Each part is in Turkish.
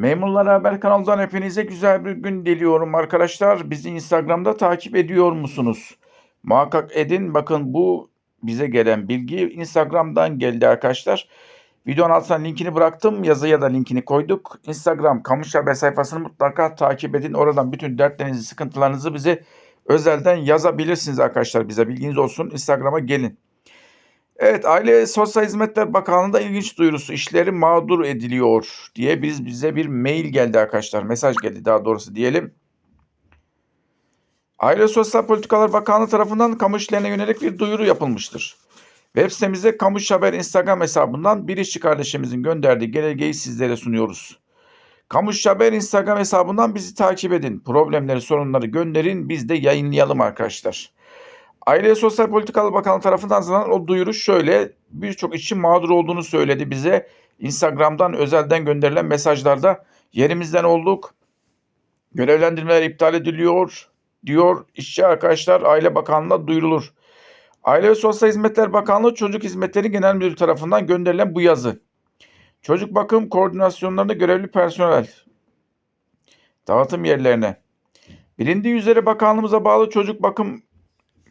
Memurlar Haber kanalından hepinize güzel bir gün diliyorum arkadaşlar. Bizi Instagram'da takip ediyor musunuz? Muhakkak edin. Bakın bu bize gelen bilgi Instagram'dan geldi arkadaşlar. Videonun altına linkini bıraktım. Yazıya da linkini koyduk. Instagram Kamış Haber sayfasını mutlaka takip edin. Oradan bütün dertlerinizi, sıkıntılarınızı bize özelden yazabilirsiniz arkadaşlar. Bize bilginiz olsun. Instagram'a gelin. Evet, Aile ve Sosyal Hizmetler Bakanlığı'nda ilginç duyurusu işleri mağdur ediliyor diye biz bize bir mail geldi arkadaşlar. Mesaj geldi daha doğrusu diyelim. Aile Sosyal Politikalar Bakanlığı tarafından kamu işlerine yönelik bir duyuru yapılmıştır. Web sitemizde Kamuş Haber Instagram hesabından bir işçi kardeşimizin gönderdiği genelgeyi sizlere sunuyoruz. Kamuş Haber Instagram hesabından bizi takip edin. Problemleri, sorunları gönderin. Biz de yayınlayalım arkadaşlar. Aile ve Sosyal Politikalar Bakanlığı tarafından hazırlanan o duyuru şöyle. Birçok işçi mağdur olduğunu söyledi bize. Instagram'dan özelden gönderilen mesajlarda yerimizden olduk. Görevlendirmeler iptal ediliyor diyor işçi arkadaşlar Aile Bakanlığı'na duyurulur. Aile ve Sosyal Hizmetler Bakanlığı Çocuk Hizmetleri Genel Müdürü tarafından gönderilen bu yazı. Çocuk bakım koordinasyonlarında görevli personel dağıtım yerlerine bilindiği üzere bakanlığımıza bağlı çocuk bakım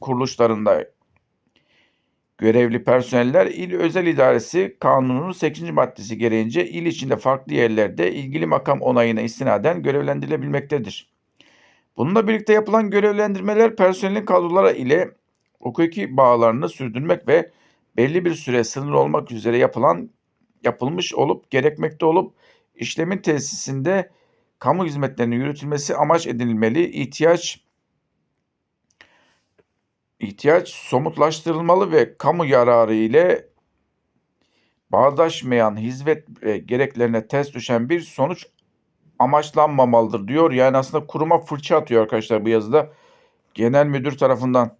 kuruluşlarında görevli personeller İl Özel İdaresi Kanunu'nun 8. maddesi gereğince il içinde farklı yerlerde ilgili makam onayına istinaden görevlendirilebilmektedir. Bununla birlikte yapılan görevlendirmeler personelin kadrolara ile hukuki bağlarını sürdürmek ve belli bir süre sınırlı olmak üzere yapılan yapılmış olup gerekmekte olup işlemin tesisinde kamu hizmetlerinin yürütülmesi amaç edinilmeli, ihtiyaç ihtiyaç somutlaştırılmalı ve kamu yararı ile bağdaşmayan hizmet ve gereklerine ters düşen bir sonuç amaçlanmamalıdır diyor. Yani aslında kuruma fırça atıyor arkadaşlar bu yazıda genel müdür tarafından.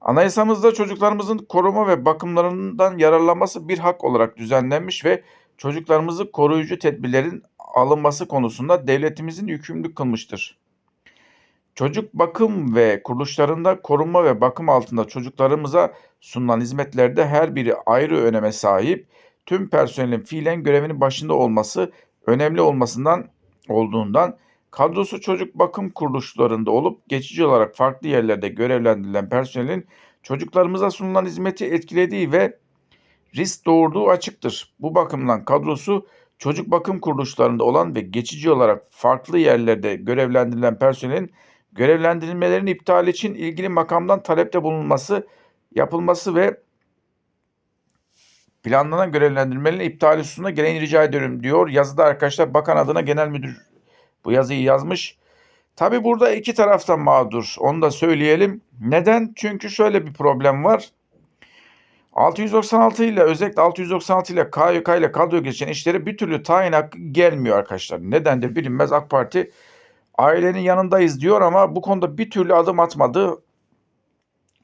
Anayasamızda çocuklarımızın koruma ve bakımlarından yararlanması bir hak olarak düzenlenmiş ve çocuklarımızı koruyucu tedbirlerin alınması konusunda devletimizin yükümlülük kılmıştır. Çocuk bakım ve kuruluşlarında korunma ve bakım altında çocuklarımıza sunulan hizmetlerde her biri ayrı öneme sahip. Tüm personelin fiilen görevinin başında olması önemli olmasından olduğundan kadrosu çocuk bakım kuruluşlarında olup geçici olarak farklı yerlerde görevlendirilen personelin çocuklarımıza sunulan hizmeti etkilediği ve risk doğurduğu açıktır. Bu bakımdan kadrosu çocuk bakım kuruluşlarında olan ve geçici olarak farklı yerlerde görevlendirilen personelin görevlendirilmelerin iptal için ilgili makamdan talepte bulunması, yapılması ve planlanan görevlendirmelerin iptali hususunda gereğini rica ediyorum diyor. Yazıda arkadaşlar bakan adına genel müdür bu yazıyı yazmış. Tabi burada iki taraftan mağdur. Onu da söyleyelim. Neden? Çünkü şöyle bir problem var. 696 ile özellikle 696 ile KYK ile kadro geçen işlere bir türlü tayin hakkı gelmiyor arkadaşlar. Nedendir bilinmez AK Parti ailenin yanındayız diyor ama bu konuda bir türlü adım atmadı.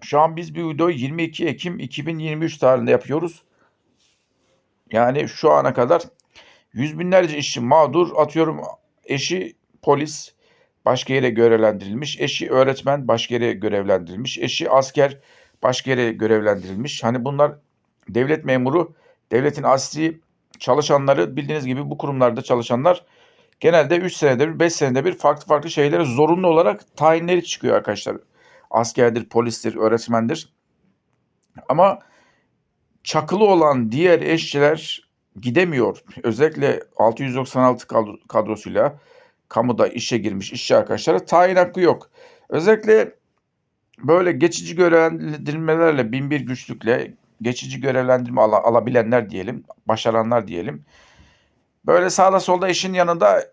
Şu an biz bir videoyu 22 Ekim 2023 tarihinde yapıyoruz. Yani şu ana kadar yüz binlerce işçi mağdur atıyorum eşi polis başka yere görevlendirilmiş, eşi öğretmen başka yere görevlendirilmiş, eşi asker başka yere görevlendirilmiş. Hani bunlar devlet memuru, devletin asli çalışanları bildiğiniz gibi bu kurumlarda çalışanlar genelde 3 senede bir, 5 senede bir farklı farklı şeylere zorunlu olarak tayinleri çıkıyor arkadaşlar. Askerdir, polistir, öğretmendir. Ama çakılı olan diğer eşçiler gidemiyor. Özellikle 696 kadrosuyla kamuda işe girmiş işçi arkadaşlara tayin hakkı yok. Özellikle böyle geçici görevlendirmelerle binbir güçlükle geçici görevlendirme al- alabilenler diyelim, başaranlar diyelim. Böyle sağda solda eşin yanında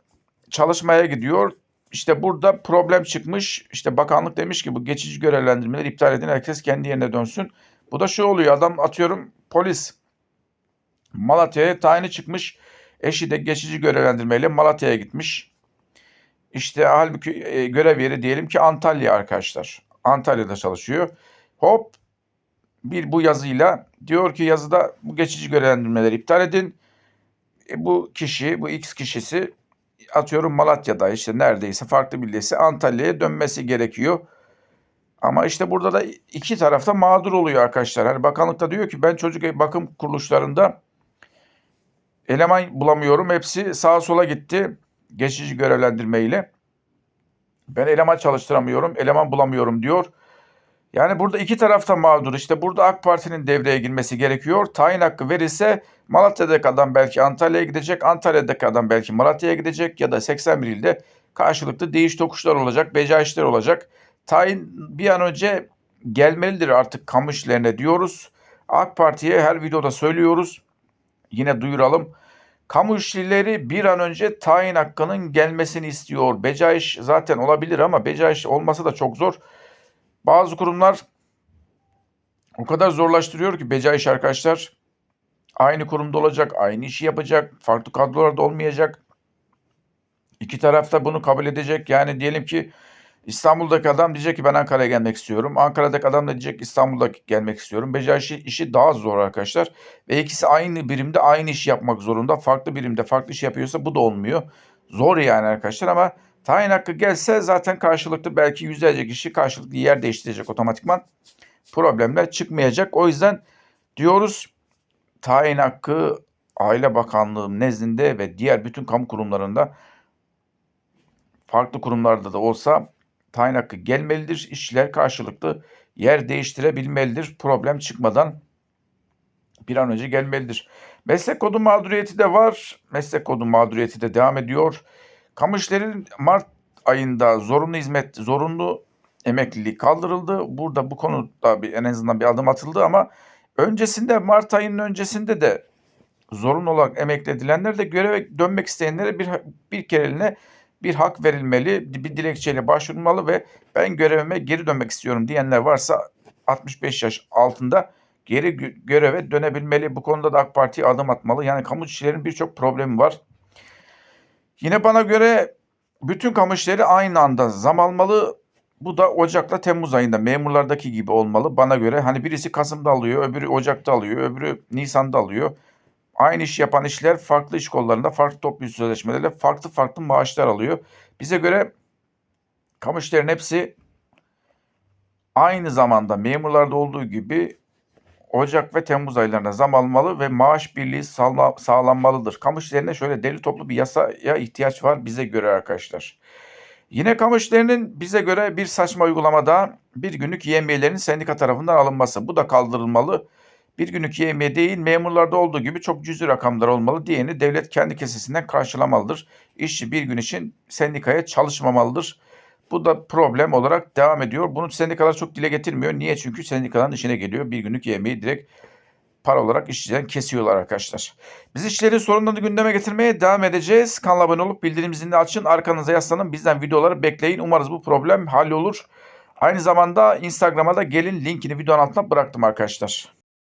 çalışmaya gidiyor. İşte burada problem çıkmış. İşte bakanlık demiş ki bu geçici görevlendirmeleri iptal edin. Herkes kendi yerine dönsün. Bu da şu oluyor. Adam atıyorum polis Malatya'ya tayini çıkmış. Eşi de geçici görevlendirmeyle Malatya'ya gitmiş. İşte halbuki e, görev yeri diyelim ki Antalya arkadaşlar. Antalya'da çalışıyor. Hop bir bu yazıyla diyor ki yazıda bu geçici görevlendirmeleri iptal edin. E, bu kişi, bu X kişisi atıyorum Malatya'da işte neredeyse farklı ilse Antalya'ya dönmesi gerekiyor. Ama işte burada da iki tarafta mağdur oluyor arkadaşlar. Hani bakanlık da diyor ki ben çocuk bakım kuruluşlarında eleman bulamıyorum. Hepsi sağa sola gitti. Geçici görevlendirmeyle. Ben eleman çalıştıramıyorum, eleman bulamıyorum diyor. Yani burada iki tarafta mağdur. İşte burada AK Parti'nin devreye girmesi gerekiyor. Tayin hakkı verilse Malatya'daki adam belki Antalya'ya gidecek, Antalya'daki adam belki Malatya'ya gidecek ya da 81 ilde karşılıklı değiş tokuşlar olacak, beca işler olacak. Tayin bir an önce gelmelidir artık kamu işlerine diyoruz. AK Parti'ye her videoda söylüyoruz. Yine duyuralım. Kamu işçileri bir an önce tayin hakkının gelmesini istiyor. Beca iş zaten olabilir ama beca iş olması da çok zor. Bazı kurumlar o kadar zorlaştırıyor ki beca iş arkadaşlar. Aynı kurumda olacak, aynı işi yapacak, farklı kadrolarda olmayacak. İki taraf da bunu kabul edecek. Yani diyelim ki İstanbul'daki adam diyecek ki ben Ankara'ya gelmek istiyorum. Ankara'daki adam da diyecek İstanbul'da gelmek istiyorum. Beca işi, işi daha zor arkadaşlar. Ve ikisi aynı birimde aynı işi yapmak zorunda. Farklı birimde farklı iş yapıyorsa bu da olmuyor. Zor yani arkadaşlar ama tayin hakkı gelse zaten karşılıklı belki yüzlerce kişi karşılıklı yer değiştirecek otomatikman. Problemler çıkmayacak. O yüzden diyoruz tayin hakkı Aile Bakanlığı nezdinde ve diğer bütün kamu kurumlarında farklı kurumlarda da olsa tayin hakkı gelmelidir. İşçiler karşılıklı yer değiştirebilmelidir. Problem çıkmadan bir an önce gelmelidir. Meslek kodu mağduriyeti de var. Meslek kodu mağduriyeti de devam ediyor. Kamu işlerinin Mart ayında zorunlu hizmet, zorunlu emeklilik kaldırıldı. Burada bu konuda bir, en azından bir adım atıldı ama öncesinde Mart ayının öncesinde de zorunlu olarak emekli edilenler de göreve dönmek isteyenlere bir, bir kereliğine bir hak verilmeli, bir dilekçeyle başvurulmalı ve ben görevime geri dönmek istiyorum diyenler varsa 65 yaş altında geri gö- göreve dönebilmeli. Bu konuda da AK Parti adım atmalı. Yani kamu işçilerin birçok problemi var. Yine bana göre bütün kamu işleri aynı anda zam almalı. Bu da Ocak'la Temmuz ayında memurlardaki gibi olmalı bana göre. Hani birisi Kasım'da alıyor, öbürü Ocak'ta alıyor, öbürü Nisan'da alıyor. Aynı iş yapan işler farklı iş kollarında, farklı toplu sözleşmelerle farklı farklı maaşlar alıyor. Bize göre kamu işlerin hepsi aynı zamanda memurlarda olduğu gibi Ocak ve Temmuz aylarında zam almalı ve maaş birliği sağla- sağlanmalıdır. Kamu işlerine şöyle deli toplu bir yasaya ihtiyaç var bize göre arkadaşlar. Yine kamu işlerinin bize göre bir saçma uygulamada bir günlük yemiyelerin sendika tarafından alınması. Bu da kaldırılmalı. Bir günlük yemiye değil memurlarda olduğu gibi çok cüzi rakamlar olmalı. Diğerini devlet kendi kesesinden karşılamalıdır. İşçi bir gün için sendikaya çalışmamalıdır. Bu da problem olarak devam ediyor. Bunu sendikalar çok dile getirmiyor. Niye? Çünkü sendikaların işine geliyor. Bir günlük yemeği direkt para olarak işçiden kesiyorlar arkadaşlar. Biz işlerin sorunlarını gündeme getirmeye devam edeceğiz. Kanala abone olup bildirim zilini açın. Arkanıza yaslanın. Bizden videoları bekleyin. Umarız bu problem hallolur. Aynı zamanda Instagram'a da gelin linkini videonun altına bıraktım arkadaşlar.